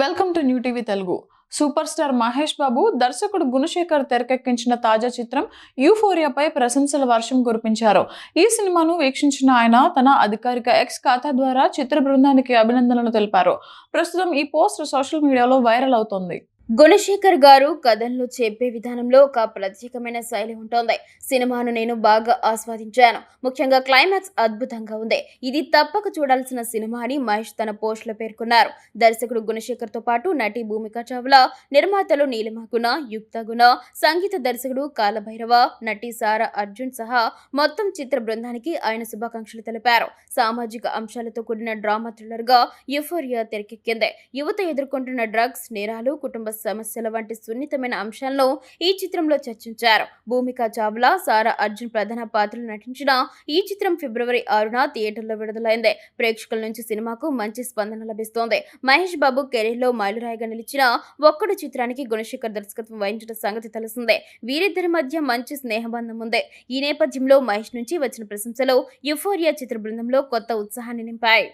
Welcome to new TV Telugu super star Mahesh Babu దర్శకుడు గుణశేఖర్ తెరకెక్కించిన తాజా చిత్రం యూఫోరియాపై ప్రశంసల వర్షం కురిపించారు. ఈ సినిమాను వీక్షించిన ఆయన తన అధికారిక ఎక్స్ ఖాతా ద్వారా చిత్ర బృందానికి అభినందనలు తెలిపారు. ప్రస్తుతం ఈ పోస్ట్ సోషల్ మీడియాలో వైరల్ అవుతోంది. గుణశేఖర్ గారు కథల్లో చెప్పే విధానంలో ఒక ప్రత్యేకమైన శైలి ఉంటుంది. సినిమాను నేను బాగా ఆస్వాదించాను. ముఖ్యంగా క్లైమాక్స్ అద్భుతంగా ఉంది. ఇది తప్పక చూడాల్సిన సినిమా అని మహేష్ తన పోస్ట్లో పేర్కొన్నారు. దర్శకుడు గుణశేఖర్తో పాటు నటి భూమిక చావ్లా నిర్మాతలు నీలిమ గుణ యుక్త గుణ సంగీత దర్శకుడు కాలభైరవ నటి సారా అర్జున్ సహా మొత్తం చిత్ర బృందానికి ఆయన శుభాకాంక్షలు తెలిపారు. సామాజిక అంశాలతో కూడిన డ్రామా థ్రిల్లర్గా యుఫోరియా తెరకెక్కింది. యువత ఎదుర్కొంటున్న డ్రగ్స్ నేరాలు కుటుంబ సమస్యల వంటి సున్నితమైన అంశాలను ఈ చిత్రంలో చర్చించారు. భూమిక చావ్లా సారా అర్జున్ ప్రధాన పాత్రలు నటించిన ఈ చిత్రం ఫిబ్రవరి ఆరున థియేటర్లో విడుదలైంది. ప్రేక్షకుల నుంచి సినిమాకు మంచి స్పందన లభిస్తోంది. మహేష్ బాబు కెరీర్లో మైలురాయిగా నిలిచిన ఒక్కడు చిత్రానికి గుణశేఖర్ దర్శకత్వం వహించిన సంగతి తెలిసిందే. వీరిద్దరి మధ్య మంచి స్నేహబంధం ఉంది. ఈ నేపథ్యంలో మహేష్ నుంచి వచ్చిన ప్రశంసలు యుఫోరియా చిత్ర బృందంలో కొత్త ఉత్సాహాన్ని నింపాయి.